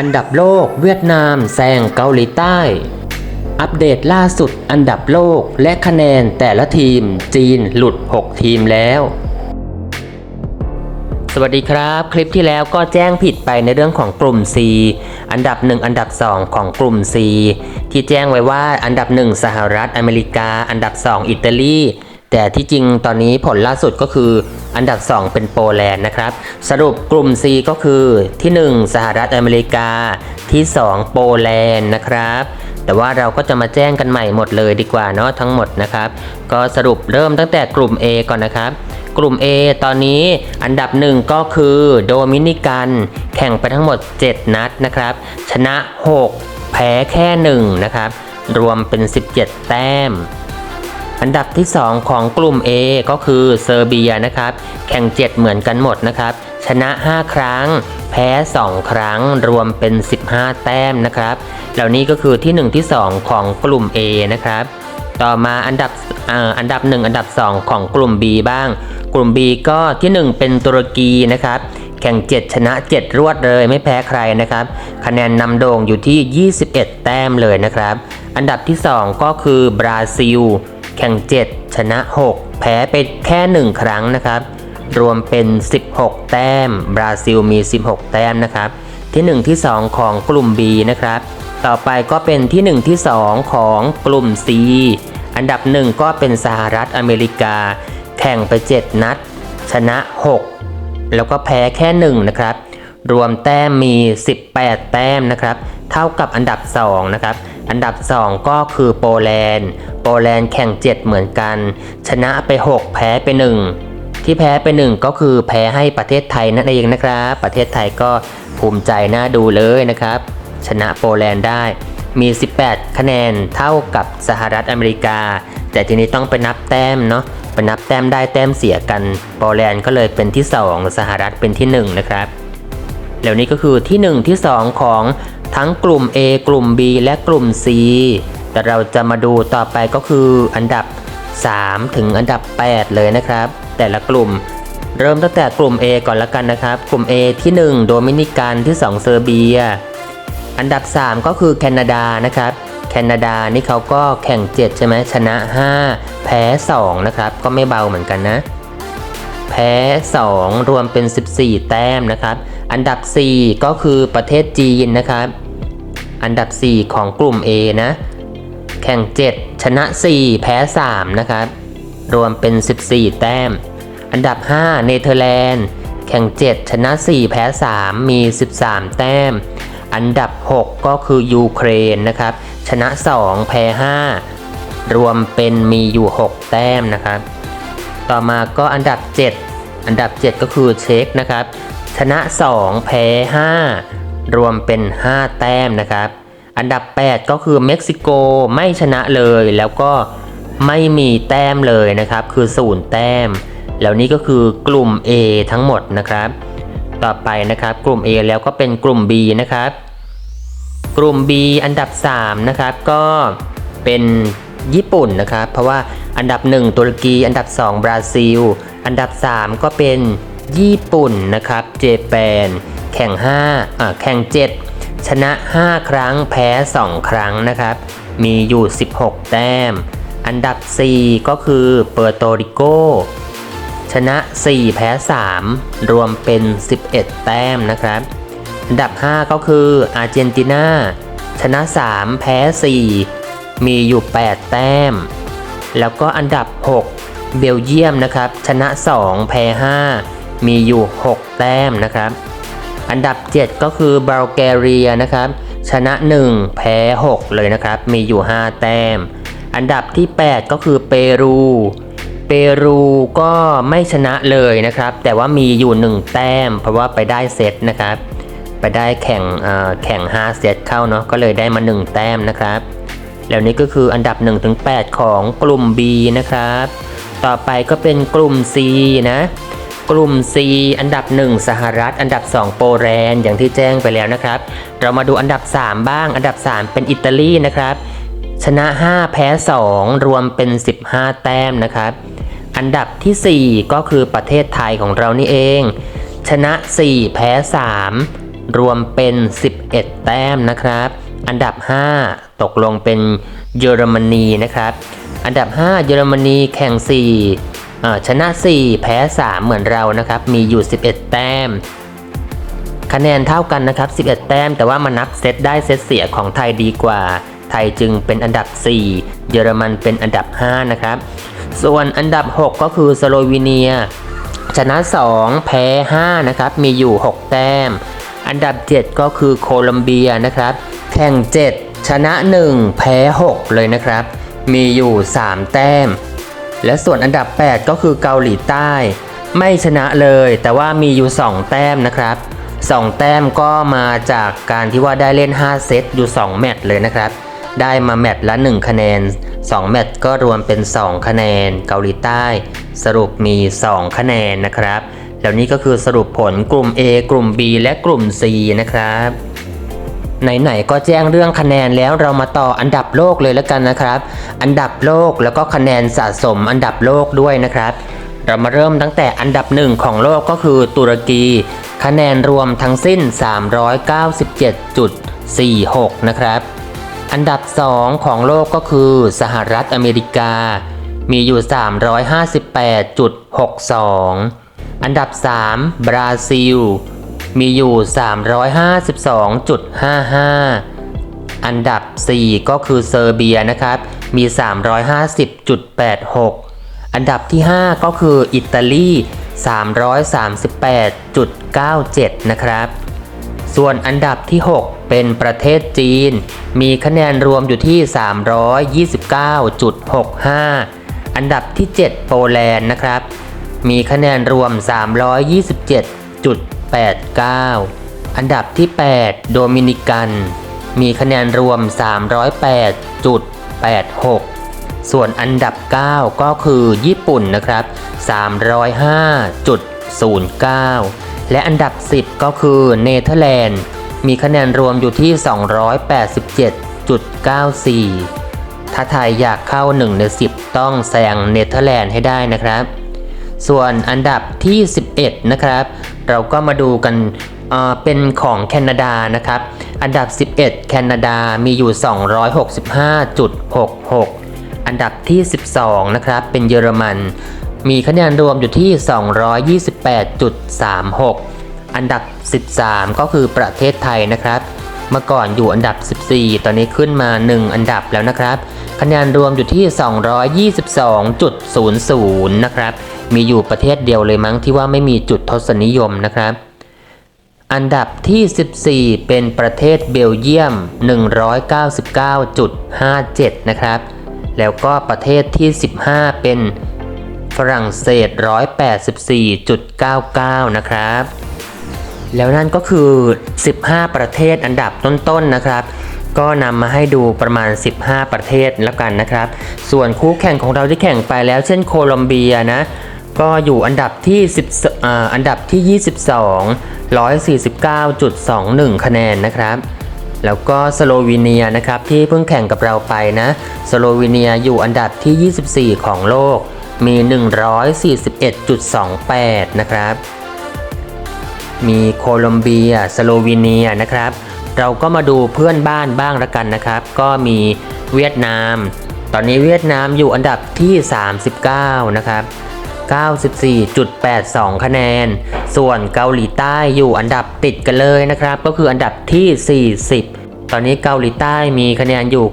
อันดับโลกเวียดนามแซงเกาหลีใต้ อัปเดตล่าสุดอันดับโลกและคะแนนแต่ละทีม จีนหลุด 6 ทีมแล้วสวัสดีครับ คลิปที่แล้วก็แจ้งผิดไปในเรื่องของกลุ่ม C อันดับ 1 อันดับ 2 ของกลุ่ม C ที่แจ้งไว้ว่าอันดับ 1 สหรัฐอเมริกา อันดับ 2 อิตาลี แต่ที่จริงตอนนี้ผลล่าสุดก็คืออันดับ 2 เป็นโปแลนด์นะครับ สรุปกลุ่ม C ก็คือที่ 1 สหรัฐอเมริกา ที่ 2 โปแลนด์นะครับ แต่ว่าเราก็จะมาแจ้งกันใหม่หมดเลยดีกว่าเนาะทั้งหมดนะครับ ก็สรุปเริ่มตั้งแต่กลุ่ม A ก่อนนะครับกลุ่ม A ตอนนี้อันดับหนึ่งก็คือโดมินิกันแข่งไปทั้งหมด 7 นัดนะครับ ชนะ 6 แพ้แค่ 1 นะครับ รวมเป็น 17 แต้ม อันดับที่ 2 ของกลุ่ม A ก็คือเซอร์เบียนะครับ แข่ง 7 เหมือนกันหมดนะครับ ชนะ 5 ครั้ง แพ้ 2 ครั้ง รวมเป็น 15 แต้มนะครับ เหล่านี้ก็คือที่ 1 ที่ 2 ของกลุ่ม A นะครับ ต่อมาอันดับออันดับ 1 อันดับ 2 ของกลุ่ม B บ้าง กลุ่ม B ก็ที่ 1 เป็นตุรกีนะครับแข่ง 7 ชนะ 7 รวดเลยไม่แพ้ใครนะครับ คะแนนนำโด่งอยู่ที่ 21 แต้มเลยนะครับ อันดับที่ 2 ก็คือบราซิล แข่ง 7 ชนะ 6 แพ้ไปแค่ 1 ครั้งนะครับ รวมเป็น 16 แต้ม บราซิลมี 16 แต้มนะครับ ที่ 1 ที่ 2 ของกลุ่ม B นะครับ ต่อไปก็เป็นที่ 1 ที่ 2 ของกลุ่ม C อันดับ 1 ก็เป็นสหรัฐอเมริกา แข่งไป 7 นัด ชนะ 6 แล้วก็แพ้แค่ 1 นะครับ รวมแต้มมี 18 แต้มนะครับ เท่ากับอันดับ 2 นะครับ อันดับ 2 ก็คือโปแลนด์ โปแลนด์แข่ง 7 เหมือนกัน ชนะไป 6 แพ้ไป 1 ที่แพ้ไป 1 ก็คือแพ้ให้ประเทศไทยนั่นเองนะครับ ประเทศไทยก็ภูมิใจน่าดูเลยนะครับ ชนะโปแลนด์ได้มี 18 คะแนนเท่ากับสหรัฐอเมริกา แต่ทีนี้ต้องไปนับแต้มเนาะไปนับแต้มได้แต้มเสียกัน โปแลนด์ก็เลยเป็นที่ 2 สหรัฐเป็นที่ 1 นะครับ แล้วนี้ก็คือที่ 1 ที่ 2 ของทั้งกลุ่ม A กลุ่ม B และกลุ่ม C แต่เราจะมาดูต่อไปก็คืออันดับ 3 ถึงอันดับ 8 เลยนะครับ แต่ละกลุ่มเริ่มตั้งแต่กลุ่ม A ก่อนละกันนะครับ กลุ่ม A ที่ 1 โดมินิกันที่ 2 เซอร์เบีย อันดับ 3 ก็คือแคนาดานะครับ แคนาดานี่เขาก็แข่ง 7 ใช่ไหมชนะ 5 แพ้ 2 นะครับ ก็ไม่เบาเหมือนกันนะ แพ้ 2 รวมเป็น 14 แต้มนะครับ อันดับ 4 ก็คือประเทศจีนนะครับ อันดับ 4 ของกลุ่ม A นะ แข่ง 7 ชนะ 4 แพ้ 3 นะครับ รวมเป็น 14 แต้ม อันดับ 5 เนเธอร์แลนด์ แข่ง 7 ชนะ 4 แพ้ 3 มี 13 แต้ม อันดับ 6 ก็คือยูเครนนะครับ ชนะ 2 แพ้ 5 รวมเป็นมีอยู่ 6 แต้มนะครับ ต่อมาก็อันดับ 7 อันดับ 7 ก็คือเช็กนะครับ ชนะ 2 แพ้ 5 รวมเป็น 5 แต้มนะครับ อันดับ 8 ก็คือเม็กซิโกไม่ชนะเลยแล้วก็ไม่มีแต้มเลยนะครับ คือ 0 แต้ม แล้วนี่ก็คือกลุ่ม A ทั้งหมดนะครับ ต่อไปนะครับกลุ่ม A แล้วก็เป็นกลุ่ม B นะครับ กลุ่ม B อันดับ 3 นะครับ ก็เป็นญี่ปุ่นนะครับ เพราะว่าอันดับ 1 ตุรกี อันดับ 2 บราซิล อันดับ 3 ก็เป็น ญี่ปุ่นนะครับ เจแปน แข่ง5อ่าแข่ง 7 ชนะ 5 ครั้งแพ้ 2 ครั้งนะครับ มีอยู่ 16 แต้ม อันดับ 4 ก็คือเปอร์โตริโก ชนะ 4 แพ้ 3 รวมเป็น 11 แต้มนะครับ อันดับ 5 ก็คืออาร์เจนตินา ชนะ 3 แพ้ 4 มีอยู่ 8 แต้ม แล้วก็อันดับ 6 เบลเยียมนะครับ ชนะ 2 แพ้ 5 มีอยู่ 6 แต้มนะครับ อันดับ 7 ก็คือบัลแกเรียนะครับ ชนะ 1 แพ้ 6 เลยนะครับ มีอยู่ 5 แต้ม อันดับที่ 8 ก็คือเปรู เปรูก็ไม่ชนะเลยนะครับ แต่ว่ามีอยู่ 1 แต้ม เพราะว่าไปได้เซตนะครับ ไปได้แข่งแข่ง 5 เซตเข้าเนาะ ก็เลยได้มา 1 แต้มนะครับแล้วนี้ก็คืออันดับ 1-8 ของกลุ่ม B นะครับ ต่อไปก็เป็นกลุ่ม C นะ กลุ่ม C อันดับ 1 สหรัฐ อันดับ 2 โปแลนด์อย่างที่แจ้งไปแล้วนะครับ เรามาดูอันดับ 3 บ้าง อันดับ 3 เป็นอิตาลีนะครับ ชนะ 5 แพ้ 2 รวมเป็น 15 แต้มนะครับ อันดับทีสี่4 ก็คือประเทศไทยของเรานี่เอง ชนะ 4 แพ้ 3 รวมเป็น 11 แต้มนะครับ อันดับ 5 ตกลงเป็นเยอรมนีนะครับ อันดับ 5 เยอรมนีแข่ง4อ่ ชนะ 4 แพ้ 3 เหมือนเรานะครับ มีอยู่ 11 แต้ม คะแนนเท่ากันนะครับ 11 แต้ม แต่ว่ามานับเซตได้เซตเสียของไทยดีกว่า ไทยจึงเป็นอันดับ 4 เยอรมันเป็นอันดับ 5 นะครับ ส่วนอันดับ 6 ก็คือสโลวีเนีย ชนะ 2 แพ้ 5 นะครับ มีอยู่ 6 แต้ม อันดับ 7 ก็คือโคลัมเบียนะครับ แข่ง 7 ชนะ 1 แพ้ 6 เลยนะครับ มีอยู่ 3 แต้ม และส่วนอันดับ 8 ก็คือเกาหลีใต้ ไม่ชนะเลย แต่ว่ามีอยู่ 2 แต้มนะครับ 2 แต้มก็มาจากการที่ว่าได้เล่น 5 เซตอยู่ 2 แมตช์เลยนะครับ ได้มาแมตช์ละ 1 คะแนน 2 แมตช์ก็รวมเป็น 2 คะแนน เกาหลีใต้ สรุปมี 2 คะแนนนะครับ แล้วนี่ก็คือสรุปผลกลุ่ม A กลุ่ม B และกลุ่ม C นะครับ ไหนๆก็แจ้งเรื่องคะแนนแล้วเรามาต่ออันดับโลกเลยแล้วกันนะครับ อันดับโลกแล้วก็คะแนนสะสมอันดับโลกด้วยนะครับ เรามาเริ่มตั้งแต่อันดับหนึ่งของโลกก็คือตุรกี คะแนนรวมทั้งสิ้น 397.46 นะครับ อันดับ 2 ของโลกก็คือสหรัฐอเมริกา มีอยู่ 358.62 อันดับ 3 บราซิล มีอยู่ 352.55 อันดับ 4 ก็คือเซอร์เบียนะครับ มี 350.86 อันดับที่ 5 ก็คืออิตาลี 338.97 นะครับ ส่วนอันดับที่ 6 เป็นประเทศจีน มีคะแนนรวมอยู่ที่ 329.65 อันดับที่ 7 โปแลนด์นะครับ มีคะแนนรวม 327.89 อันดับที่ 8 โดมินิกัน มีคะแนนรวม 308.86 ส่วนอันดับ 9 ก็คือญี่ปุ่นนะครับ 305.09 และอันดับ 10 ก็คือเนเธอร์แลนด์ มีคะแนนรวมอยู่ที่ 287.94 ถ้าไทยอยากเข้า 1 ใน 10 ต้องแซงเนเธอร์แลนด์ให้ได้นะครับ ส่วนอันดับที่ 11 นะครับ เราก็มาดูกันเป็นของแคนาดานะครับ อันดับ 11 แคนาดามีอยู่ 265.66 อันดับที่ 12 นะครับ เป็นเยอรมัน มีคะแนนรวมอยู่ที่ 228.36 อันดับ 13 ก็คือประเทศไทยนะครับ เมื่อก่อนอยู่อันดับ 14 ตอนนี้ขึ้นมา 1 อันดับแล้วนะครับ คะแนนรวมอยู่ที่ 222.00 นะครับ มีอยู่ประเทศเดียวเลยมั้งที่ว่าไม่มีจุดทศนิยมนะครับ อันดับที่ 14 เป็นประเทศเบลเยียม 199.57 นะครับ แล้วก็ประเทศที่ 15 เป็นฝรั่งเศส 184.99 นะครับ แล้วนั่นก็คือ 15 ประเทศอันดับต้นๆนะครับ ก็นำมาให้ดูประมาณ 15 ประเทศแล้วกันนะครับ ส่วนคู่แข่งของเราที่แข่งไปแล้ว เช่นโคลอมเบียนะ ก็อยู่อันดับที่10อ่าอันดับที่ 22 149.21 คะแนนนะครับ แล้วก็สโลวีเนียนะครับที่เพิ่งแข่งกับเราไปนะ สโลวีเนียอยู่อันดับที่ 24 ของโลก มี 141.28 นะครับ มีโคลอมเบีย สโลวีเนียนะครับ เราก็มาดูเพื่อนบ้านบ้างละกันนะครับ ก็มีเวียดนาม ตอนนี้เวียดนามอยู่อันดับที่ 39 นะครับ 94.82 คะแนน ส่วนเกาหลีใต้อยู่อันดับติดกันเลยนะครับ ก็คืออันดับที่ 40 ตอนนี้เกาหลีใต้มีคะแนนอยู่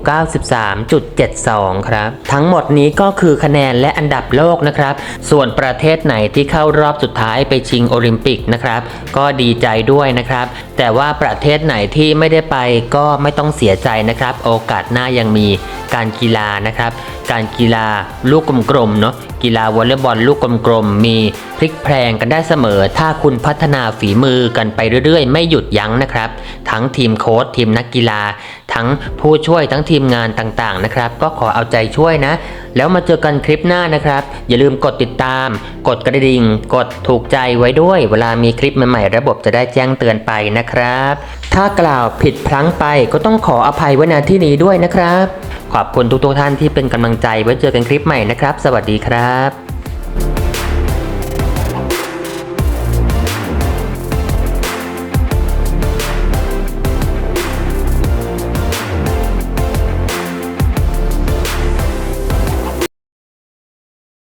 93.72 ครับ ทั้งหมดนี้ก็คือคะแนนและอันดับโลกนะครับ ส่วนประเทศไหนที่เข้ารอบสุดท้ายไปชิงโอลิมปิกนะครับ ก็ดีใจด้วยนะครับ แต่ว่าประเทศไหนที่ไม่ได้ไปก็ไม่ต้องเสียใจนะครับ โอกาสหน้ายังมีการกีฬานะครับการกีฬาลูกกลมๆเนาะกีฬาวอลเลย์บอลลูกกลมๆมีพลิกแพลงกันได้เสมอ ถ้าคุณพัฒนาฝีมือกันไปเรื่อยๆ ไม่หยุดยั้งนะครับ ทั้งทีมโค้ชทีมนักกีฬา ทั้งผู้ช่วยทั้งทีมงานต่างๆนะครับ ก็ขอเอาใจช่วยนะ แล้วมาเจอกันคลิปหน้านะครับ อย่าลืมกดติดตาม กดกระดิ่ง กดถูกใจไว้ด้วย เวลามีคลิปใหม่ๆระบบจะได้แจ้งเตือนไปนะครับ ถ้ากล่าวผิดพลั้งไปก็ต้องขออภัยไว้ณที่นี้ด้วยนะครับ ขอบคุณทุกๆท่านที่เป็นกำลังใจไว้เจอกันคลิปใหม่นะครับ สวัสดีครับ